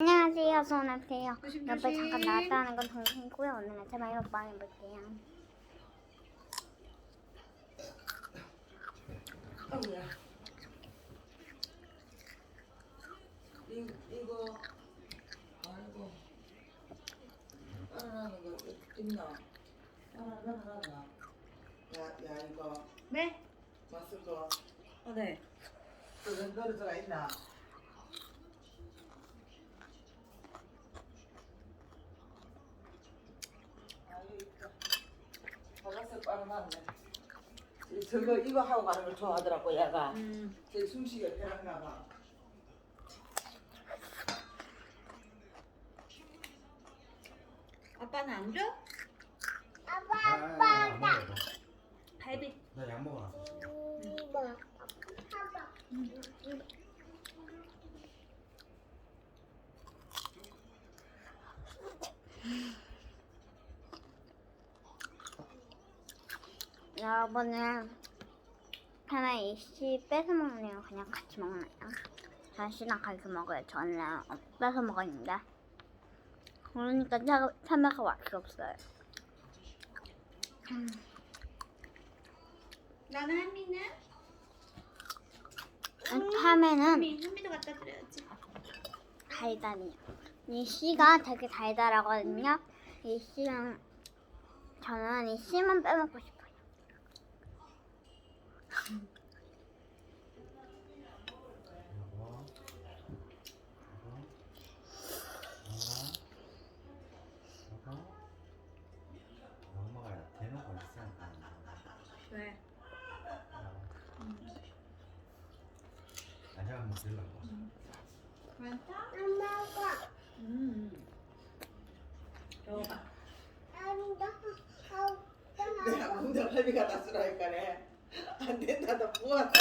안녕하세요. 조심, 옆에. 잠깐 나왔다는 건 동생이고요. 오늘은 제발 먹방 해볼게요. 아이고야. 이, 이거 아이고 따라하는 거 있나? 따라하나? 야, 야 이거 네? 마스 거 어, 네. 그런 그릇가 있나? 아 여기 있다. 저거 이거 하고 가는 걸 좋아하더라고 얘가. 음. 제 숨쉬기가 편한가 봐. 아빠는 안 줘? 아빠 아빠 갈비. 나약 먹어놨어 여러분은 하나 이씨 뺏어 먹네요. 그냥 같이 먹나요? 다시랑 같이 먹어요. 저는 어, 뺏어 먹었는데. 그러니까 차, 참외가 맛이 없어요. 나는 한미는? 참외는 한미, 한미도 갖다 드려야지. 달달해요. 이 씨가 되게 달달하거든요. 이 씨는 저는 이 씨만 빼먹고 싶어요. 이거 이거 이거 이거 엄마가 대놓고 있어 왜? 아 제가 한번 들라고 괜찮아? 엄마가 음. 먹어봐. 내가 혼자 할비가 났으라니까네. 안 된다, 나 뭐하다.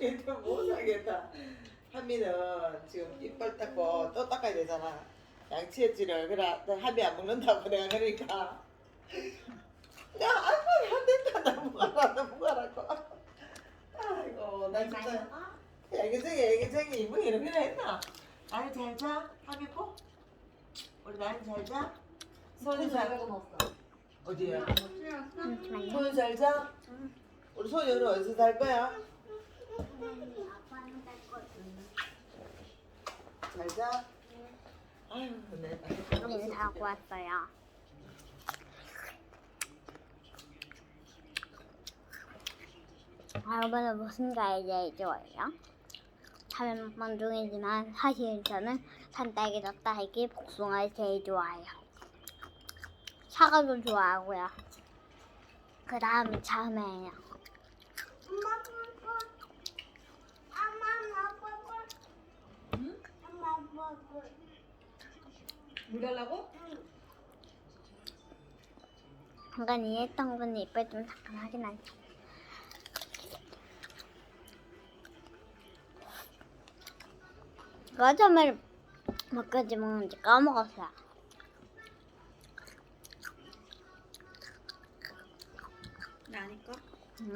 이거 못 사겠다. 한미는 지금 이빨 닦고 또 닦아야 되잖아. 양치했지를 그래 너 한미 안 먹는다고 내가 그러니까. 야, 아이고 안 된다, 나 뭐하라, 나 뭐하라고. 아이고, 나 진짜. 애기쟁이, 애기쟁이 이분이는 그래 했나? 나는 잘 자, 꼭. 우리 나는 잘 자. 손이 잘. 어디야? 손이 잘 자. 우리 소연은 어디서 살 거야? 잘 자. 아유, 자고 왔어요. 아, 여러분은 무슨 과일 제일 좋아해요? 먹방 중이지만 사실 저는 산딸기, 젖딸기, 복숭아를 제일 좋아해요. 사과도 좋아하고요. 그 다음에 참외예요. 물 달라고? 잠깐 이해했던 건 이빨 좀 잠깐 확인하죠. 그 참외를 몇 가지 먹는지 까먹었어요. 나니까. 응?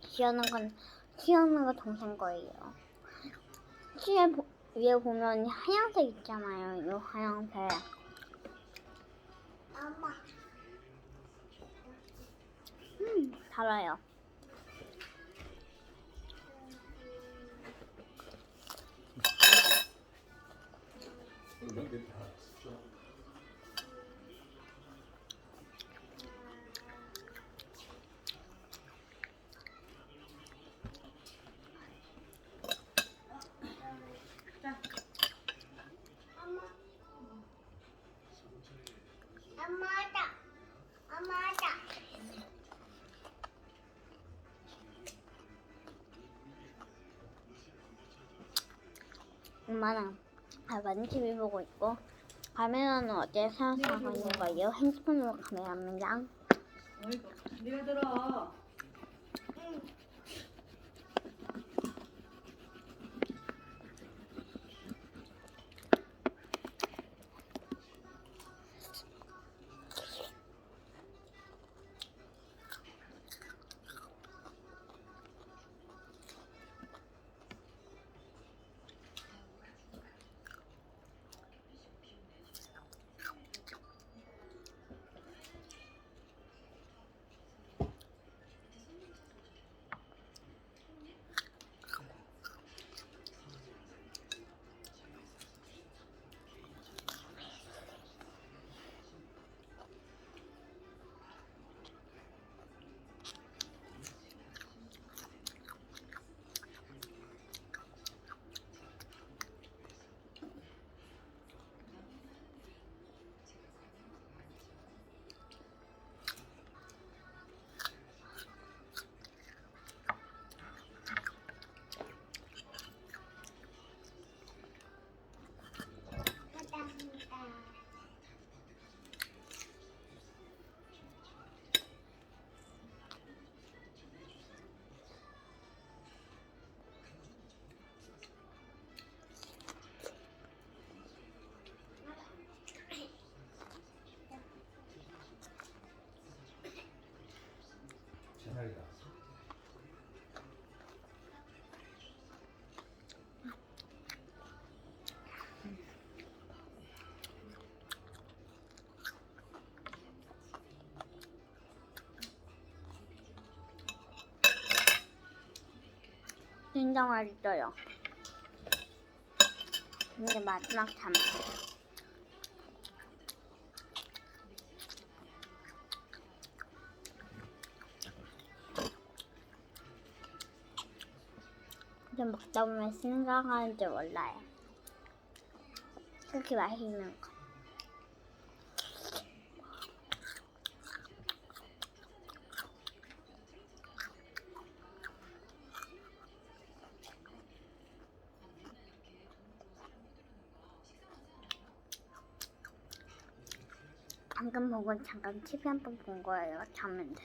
키우는 건 키우는 거 동생 거예요. 뒤에 보, 위에 보면 하얀색 있잖아요. 이 하얀색. 엄마 음, 달아요. 엄마 엄 TV 보고 있고 카메라는 어제 사용하고 있는 거예요. 핸드폰으로 카메라입니다. 네가 들어. 자리다. 진정 맛있어요. 이제 마지막 잠깐. 먹다 보면 생각하는 줄 몰라요. 그렇게 맛있는 거. 방금 보고 잠깐 TV 한 번 본 거예요. 자면서.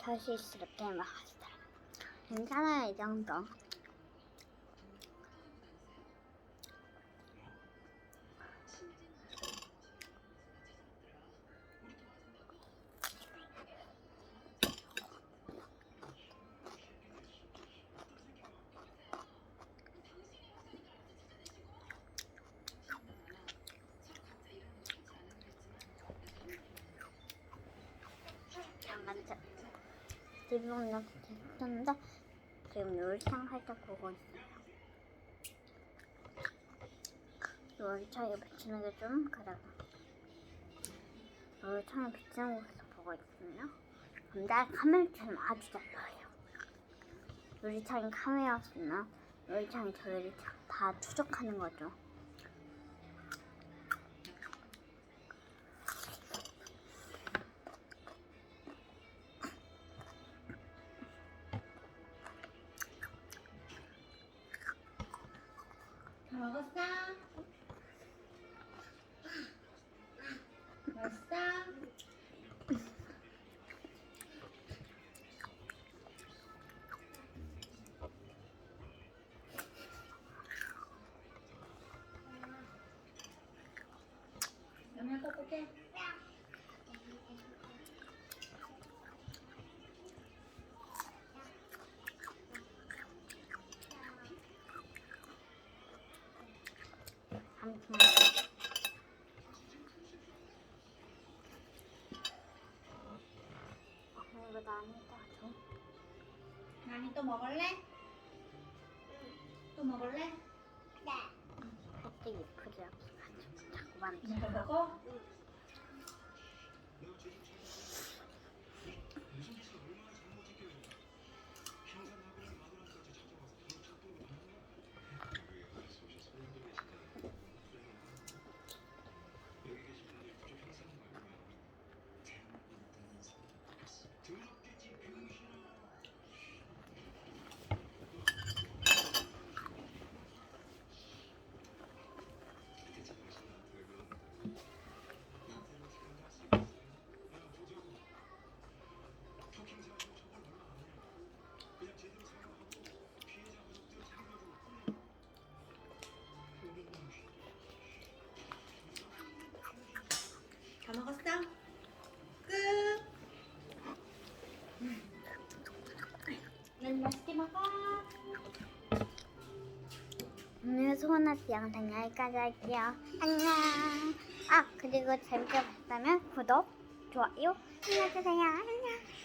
아, 절실스럽게 먹었어요. 괜찮아요, 이 정도. 리본을 했는데 지금 요리창 살짝 보고 있어요. 요리창에 비치는 게 좀 그래요. 요리창에 비치는 곳에서 보고 있거든요. 근데 카메라처럼 아주 잘 나와요. 요리창이 카메라였으면 요리창이 저 요리창 다 추적하는 거죠. 다 이거 나니다 줘. 나니 또 먹을래? 또 먹을래? 네. 껍데기 예쁘지 않고 자꾸 만져. 이거 먹어? 다 소원아트 영상 여기까지 할게요. 안녕. 아 그리고 재밌게 봤다면 구독, 좋아요 눌러주세요. 안녕.